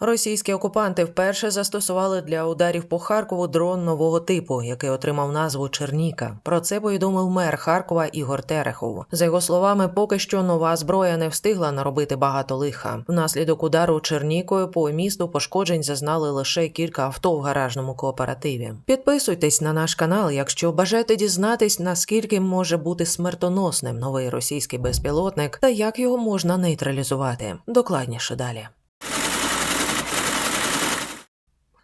Російські окупанти вперше застосували для ударів по Харкову дрон нового типу, який отримав назву Черніка. Про це повідомив мер Харкова Ігор Терехов. За його словами, поки що нова зброя не встигла наробити багато лиха. Внаслідок удару Чернікою по місту пошкоджень зазнали лише кілька авто в гаражному кооперативі. Підписуйтесь на наш канал, якщо бажаєте дізнатись, наскільки може бути смертоносним новий російський безпілотник та як його можна нейтралізувати. Докладніше далі.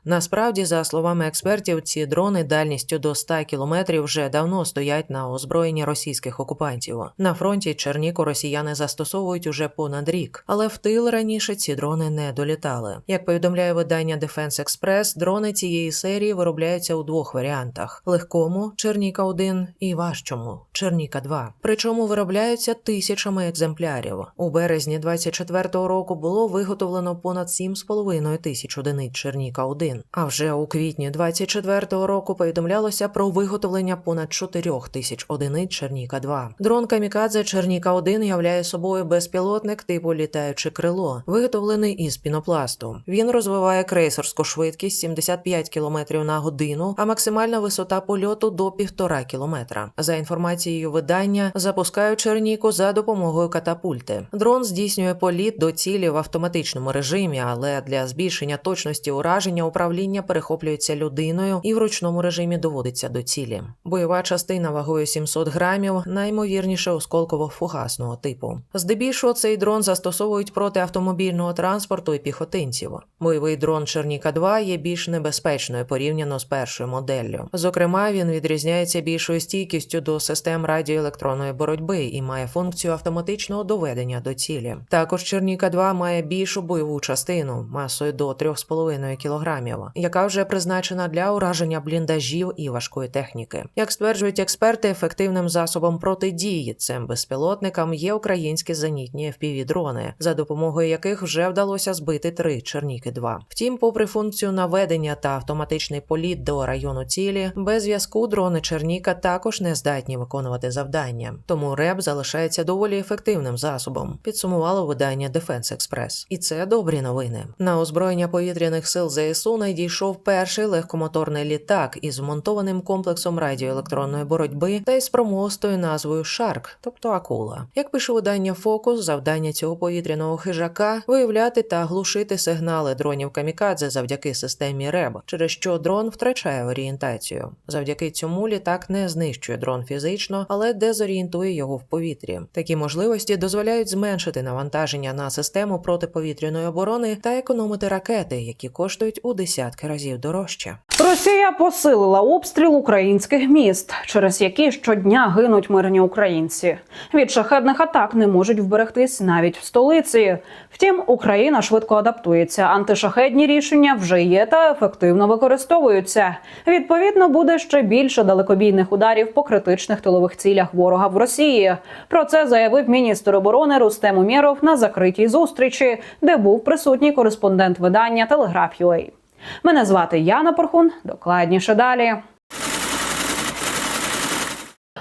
Насправді, за словами експертів, ці дрони дальністю до 100 кілометрів вже давно стоять на озброєнні російських окупантів. На фронті Черніку росіяни застосовують уже понад рік, але в тил раніше ці дрони не долітали. Як повідомляє видання Defense Express, дрони цієї серії виробляються у двох варіантах: легкому Черніка 1 і важчому Черніка 2 Причому виробляються тисячами екземплярів. У березні 24-го року було виготовлено понад 7,5 тисяч одиниць Черніка 1 а вже у квітні 24-го року повідомлялося про виготовлення понад 4 тисяч одиниць Черніка 2 Дрон Камікадзе Черніка 1 являє собою безпілотник типу літаюче крило, виготовлений із пінопласту. Він розвиває крейсерську швидкість 75 км на годину, а максимальна висота польоту до 1,5 км. За інформацією видання, запускають Черніку за допомогою катапульти. Дрон здійснює політ до цілі в автоматичному режимі, але для збільшення точності ураження управління перехоплюється людиною і в ручному режимі доводиться до цілі. Бойова частина вагою 700 грамів, наймовірніше осколково-фугасного типу. Здебільшого цей дрон застосовують проти автомобільного транспорту і піхотинців. Бойовий дрон Черніка 2 є більш небезпечною порівняно з першою моделлю. Зокрема, він відрізняється більшою стійкістю до систем радіоелектронної боротьби і має функцію автоматичного доведення до цілі. Також Черніка 2 має більшу бойову частину масою до 3,5 кг, яка вже призначена для ураження бліндажів і важкої техніки. Як стверджують експерти, ефективним засобом протидії цим безпілотникам є українські зенітні FPV-дрони, за допомогою яких вже вдалося збити три Черніки 2 Втім, попри функцію наведення та автоматичний політ до району цілі, без зв'язку дрони Черніка також не здатні виконувати завдання. Тому РЕБ залишається доволі ефективним засобом. Підсумувало видання Defense Express. І це добрі новини. На озброєння повітряних сил ЗСУ надійшов перший легкомоторний літак із вмонтованим комплексом радіоелектронної боротьби та із промостою назвою Шарк, тобто акула. Як пише видання Фокус, завдання цього повітряного хижака виявляти та глушити сигнали дронів камікадзе завдяки системі РЕБ, через що дрон втрачає орієнтацію. Завдяки цьому літак не знищує дрон фізично, але дезорієнтує його в повітрі. Такі можливості дозволяють зменшити навантаження на систему протиповітряної оборони та економити ракети, які коштують у десятки разів дорожче. Росія посилила обстріл українських міст, через які щодня гинуть мирні українці. Від шахедних атак не можуть вберегтись навіть в столиці. Втім, Україна швидко адаптується. Антишахедні рішення вже є та ефективно використовуються. Відповідно, буде ще більше далекобійних ударів по критичних тилових цілях ворога в Росії. Про це заявив міністр оборони Рустем Умєров на закритій зустрічі, де був присутній кореспондент видання Телеграф.UA. Мене звати Яна Порхун. Докладніше далі.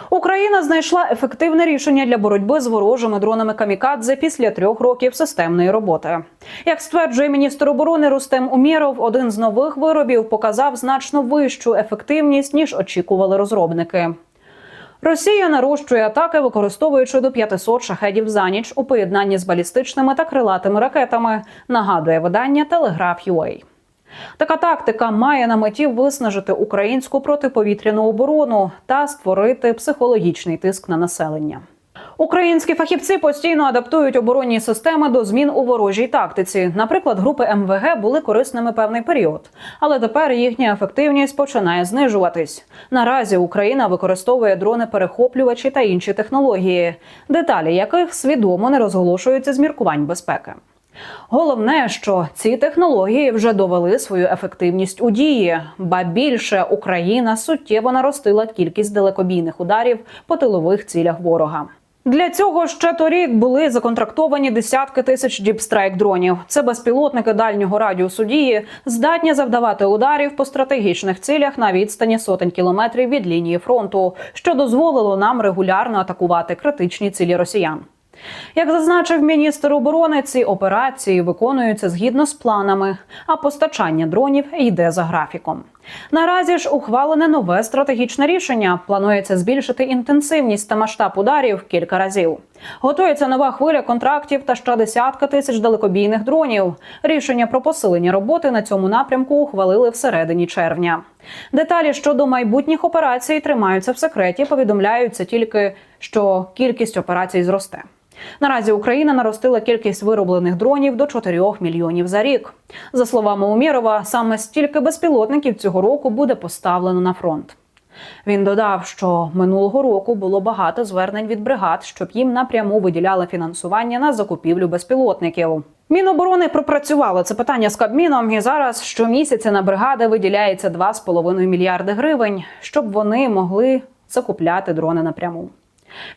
Україна знайшла ефективне рішення для боротьби з ворожими дронами камікадзе після трьох років системної роботи. Як стверджує міністр оборони Рустем Умєров, один з нових виробів показав значно вищу ефективність ніж очікували розробники. Росія нарощує атаки, використовуючи до 500 шахедів за ніч у поєднанні з балістичними та крилатими ракетами. Нагадує видання Телеграф.UA. Така тактика має на меті виснажити українську протиповітряну оборону та створити психологічний тиск на населення. Українські фахівці постійно адаптують оборонні системи до змін у ворожій тактиці. Наприклад, групи МВГ були корисними певний період, але тепер їхня ефективність починає знижуватись. Наразі Україна використовує дрони-перехоплювачі та інші технології, деталі яких свідомо не розголошуються з міркувань безпеки. Головне, що ці технології вже довели свою ефективність у дії, ба більше Україна суттєво наростила кількість далекобійних ударів по тилових цілях ворога. Для цього ще торік були законтрактовані десятки тисяч діпстрайк дронів. Це безпілотники дальнього радіусу дії, здатні завдавати ударів по стратегічних цілях на відстані сотень кілометрів від лінії фронту, що дозволило нам регулярно атакувати критичні цілі росіян. Як зазначив міністр оборони, ці операції виконуються згідно з планами, а постачання дронів йде за графіком. Наразі ж ухвалене нове стратегічне рішення. Планується збільшити інтенсивність та масштаб ударів кілька разів. Готується нова хвиля контрактів та ще десятка тисяч далекобійних дронів. Рішення про посилення роботи на цьому напрямку ухвалили всередині червня. Деталі щодо майбутніх операцій тримаються в секреті. Повідомляються тільки, що кількість операцій зросте. Наразі Україна наростила кількість вироблених дронів до 4 мільйонів за рік. За словами Умєрова, саме стільки безпілотників цього року буде поставлено на фронт. Він додав, що минулого року було багато звернень від бригад, щоб їм напряму виділяли фінансування на закупівлю безпілотників. Міноборони пропрацювало це питання з Кабміном, і зараз щомісяця на бригади виділяється 2,5 мільярди гривень, щоб вони могли закупляти дрони напряму.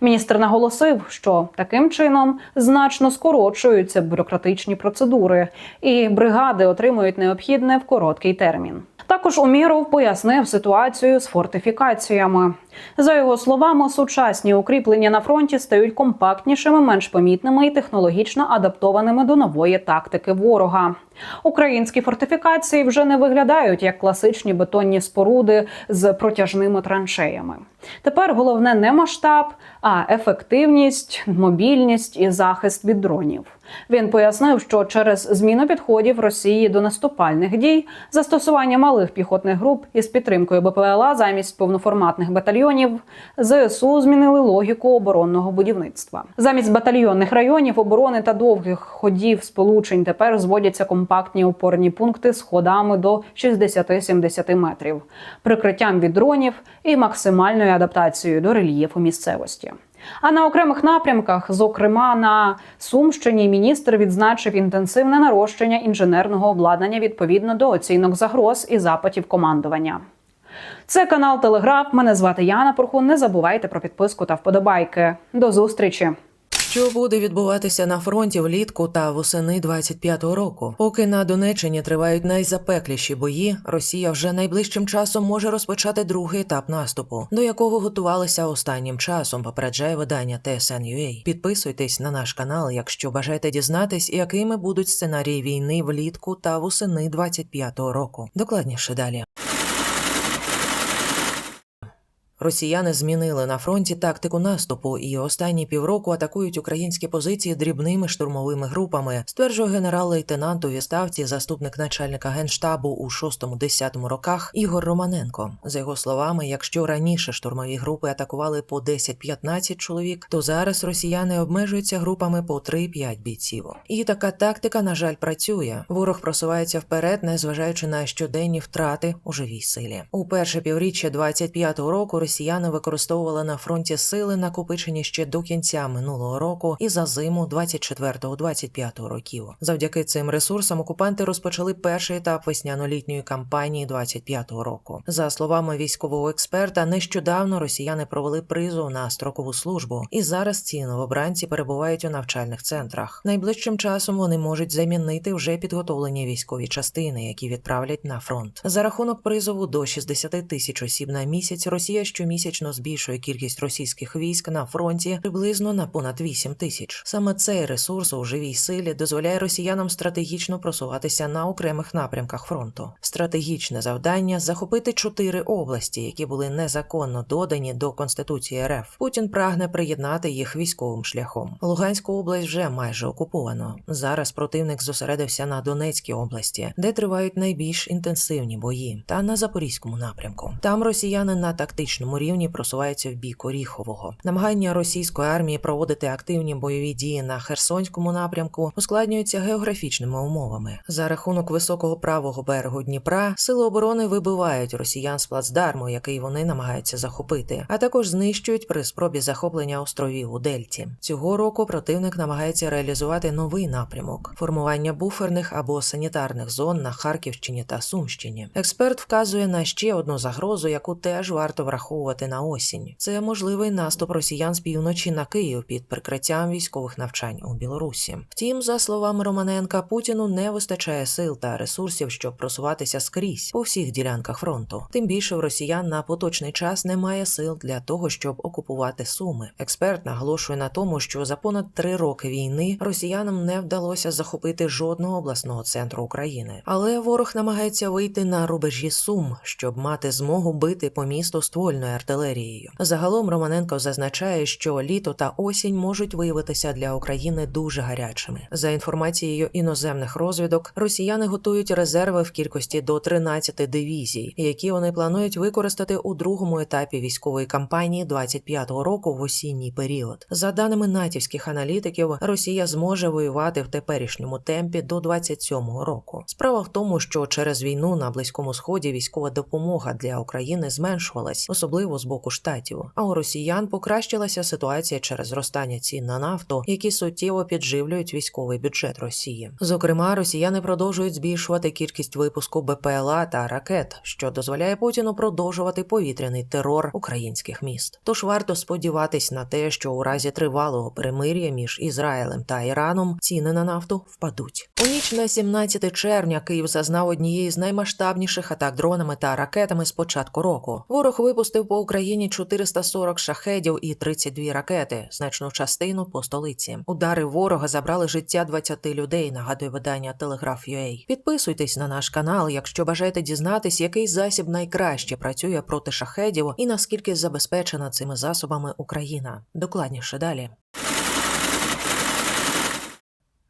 Міністр наголосив, що таким чином значно скорочуються бюрократичні процедури, і бригади отримують необхідне в короткий термін. Також Уміров пояснив ситуацію з фортифікаціями. За його словами, сучасні укріплення на фронті стають компактнішими, менш помітними і технологічно адаптованими до нової тактики ворога. Українські фортифікації вже не виглядають як класичні бетонні споруди з протяжними траншеями. Тепер головне не масштаб, а ефективність, мобільність і захист від дронів. Він пояснив, що через зміну підходів Росії до наступальних дій, застосування малих піхотних груп із підтримкою БПЛА замість повноформатних батальйонів, ЗСУ змінили логіку оборонного будівництва. Замість батальйонних районів оборони та довгих ходів сполучень тепер зводяться компактні опорні пункти з ходами до 60-70 метрів, прикриттям від дронів і максимальною адаптацією до рельєфу місцевості. А на окремих напрямках, зокрема на Сумщині, міністр відзначив інтенсивне нарощення інженерного обладнання відповідно до оцінок загроз і запитів командування. Це канал Телеграф. Мене звати Яна Порхун. Не забувайте про підписку та вподобайки. До зустрічі. Що буде відбуватися на фронті влітку та восени 25-го року? Поки на Донеччині тривають найзапекліші бої, Росія вже найближчим часом може розпочати другий етап наступу, до якого готувалися останнім часом. Попереджає видання TSN.ua. Підписуйтесь на наш канал, якщо бажаєте дізнатись, якими будуть сценарії війни влітку та восени 25-го року. Докладніше далі. Росіяни змінили на фронті тактику наступу і останні півроку атакують українські позиції дрібними штурмовими групами, стверджує генерал-лейтенант у відставці, заступник начальника генштабу у 6-10 роках Ігор Романенко. За його словами, якщо раніше штурмові групи атакували по 10-15 чоловік, то зараз росіяни обмежуються групами по 3-5 бійців. І така тактика, на жаль, працює. Ворог просувається вперед, незважаючи на щоденні втрати у живій силі. У перше півріччя 25-го року росіяни використовували на фронті сили, накопичені ще до кінця минулого року і за зиму 24-25 років. Завдяки цим ресурсам окупанти розпочали перший етап весняно-літньої кампанії 25-го року. За словами військового експерта, нещодавно росіяни провели призов на строкову службу, і зараз ці новобранці перебувають у навчальних центрах. Найближчим часом вони можуть замінити вже підготовлені військові частини, які відправлять на фронт. За рахунок призову до 60 тисяч осіб на місяць Росія щомісячно збільшує кількість російських військ на фронті приблизно на понад 8 тисяч. Саме цей ресурс у живій силі дозволяє росіянам стратегічно просуватися на окремих напрямках фронту. Стратегічне завдання захопити чотири області, які були незаконно додані до конституції РФ. Путін прагне приєднати їх військовим шляхом. Луганську область вже майже окуповано. Зараз противник зосередився на Донецькій області, де тривають найбільш інтенсивні бої, та на запорізькому напрямку. Там росіяни на тактичному рівні просуваються в бік Оріхового. Намагання російської армії проводити активні бойові дії на Херсонському напрямку ускладнюються географічними умовами. За рахунок високого правого берегу Дніпра сили оборони вибивають росіян з плацдарму, який вони намагаються захопити, а також знищують при спробі захоплення островів у Дельті. Цього року противник намагається реалізувати новий напрямок формування буферних або санітарних зон на Харківщині та Сумщині. Експерт вказує на ще одну загрозу, яку теж варто враховувати розраховувати на осінь. Це можливий наступ росіян з півночі на Київ під прикриттям військових навчань у Білорусі. Втім, за словами Романенка, Путіну не вистачає сил та ресурсів, щоб просуватися скрізь по всіх ділянках фронту. Тим більше в росіян на поточний час немає сил для того, щоб окупувати суми. Експерт наголошує на тому, що за понад три роки війни росіянам не вдалося захопити жодного обласного центру України, але ворог намагається вийти на рубежі сум, щоб мати змогу бити по місту ствольною артилерією. Загалом Романенко зазначає, що літо та осінь можуть виявитися для України дуже гарячими. За інформацією іноземних розвідок, росіяни готують резерви в кількості до 13 дивізій, які вони планують використати у другому етапі військової кампанії 25-го року в осінній період. За даними натівських аналітиків, Росія зможе воювати в теперішньому темпі до 27-го року. Справа в тому, що через війну на близькому сході військова допомога для України зменшувалась, особливо з боку штатів. А у росіян покращилася ситуація через зростання цін на нафту, які суттєво підживлюють військовий бюджет Росії. Зокрема, росіяни продовжують збільшувати кількість випуску БПЛА та ракет, що дозволяє Путіну продовжувати повітряний терор українських міст. Тож варто сподіватись на те, що у разі тривалого перемир'я між Ізраїлем та Іраном ціни на нафту впадуть. У ніч на 17 червня Київ зазнав однієї з наймасштабніших атак дронами та ракетами з початку року. Ворог випустив по Україні 440 шахедів і 32 ракети, значну частину по столиці. Удари ворога забрали життя 20 людей. Нагадує видання Telegraph.ua. Підписуйтесь на наш канал, якщо бажаєте дізнатись, який засіб найкраще працює проти шахедів і наскільки забезпечена цими засобами Україна. Докладніше далі.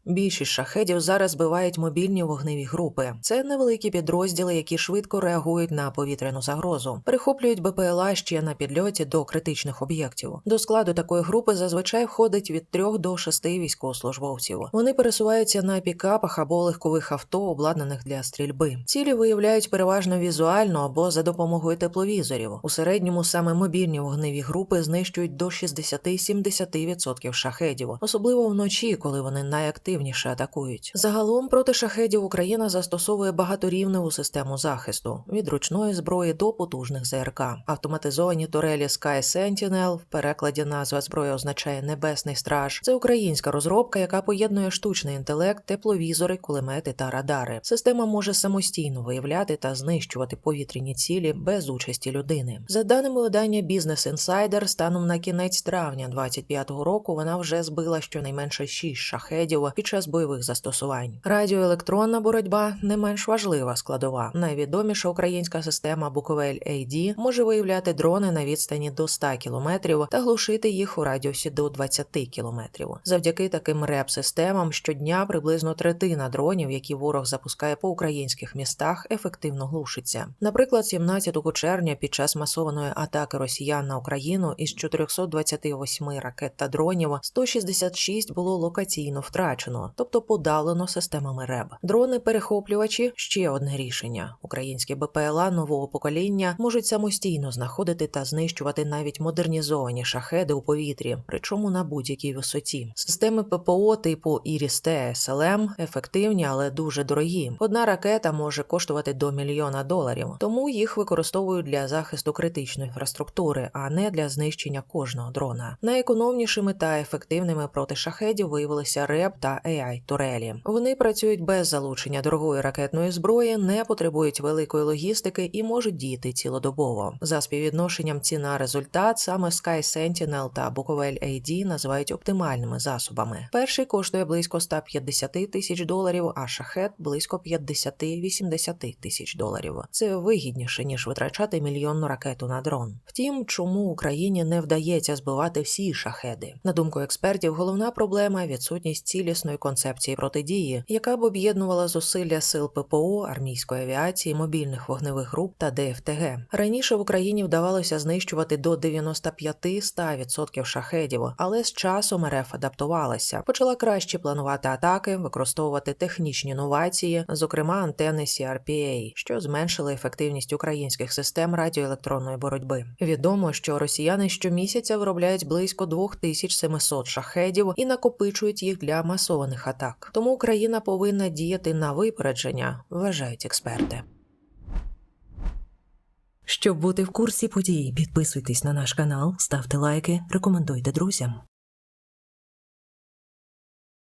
Більшість шахедів зараз збивають мобільні вогневі групи. Це невеликі підрозділи, які швидко реагують на повітряну загрозу, перехоплюють БПЛА ще на підльоті до критичних об'єктів. До складу такої групи зазвичай входить від трьох до шести військовослужбовців. Вони пересуваються на пікапах або легкових авто, обладнаних для стрільби. Цілі виявляють переважно візуально або за допомогою тепловізорів. У середньому саме мобільні вогневі групи знищують до 60-70% шахедів, особливо вночі, коли вони найактивніші ефективніше атакують. Загалом проти шахедів Україна застосовує багаторівневу систему захисту від ручної зброї до потужних ЗРК. Автоматизовані турелі Sky Sentinel, в перекладі назва зброї означає Небесний страж. Це українська розробка, яка поєднує штучний інтелект, тепловізори, кулемети та радари. Система може самостійно виявляти та знищувати повітряні цілі без участі людини. За даними видання Business Insider, станом на кінець травня 25-го року вона вже збила щонайменше 6 шахедів під час бойових застосувань. Радіоелектронна боротьба не менш важлива складова. Найвідоміша українська система Буковель AD може виявляти дрони на відстані до 100 кілометрів та глушити їх у радіусі до 20 кілометрів. Завдяки таким реп-системам щодня приблизно третина дронів, які ворог запускає по українських містах, ефективно глушиться. Наприклад, 17 червня під час масованої атаки росіян на Україну із 428 ракет та дронів 166 було локаційно втрачено, тобто подалено системами РЕБ. Дрони-перехоплювачі ще одне рішення. Українські БПЛА нового покоління можуть самостійно знаходити та знищувати навіть модернізовані шахеди у повітрі, причому на будь-якій висоті. Системи ППО типу Іріс-Т СЛМ ефективні, але дуже дорогі. Одна ракета може коштувати до мільйона доларів, тому їх використовують для захисту критичної інфраструктури, а не для знищення кожного дрона. Найекономнішими та ефективними проти шахедів виявилися РЕБ та AI турелі. Вони працюють без залучення дорогої ракетної зброї, не потребують великої логістики і можуть діяти цілодобово. За співвідношенням ціна результат саме Sky Sentinel та Буковель AD називають оптимальними засобами. Перший коштує близько 150 тисяч доларів, а шахет близько 50-80 тисяч доларів. Це вигідніше ніж витрачати мільйонну ракету на дрон. Втім, чому Україні не вдається збивати всі шахеди? На думку експертів, головна проблема відсутність цілісної концепції протидії, яка б об'єднувала зусилля сил ППО, армійської авіації, мобільних вогневих груп та ДФТГ. Раніше в Україні вдавалося знищувати до 95-100% шахедів, але з часом РФ адаптувалася, почала краще планувати атаки, використовувати технічні новації, зокрема антени CRPA, що зменшили ефективність українських систем радіоелектронної боротьби. Відомо, що росіяни щомісяця виробляють близько 2700 шахедів і накопичують їх для масованих атак. Тому Україна повинна діяти на випередження, вважають експерти. Щоб бути в курсі подій, підписуйтесь на наш канал, ставте лайки, рекомендуйте друзям.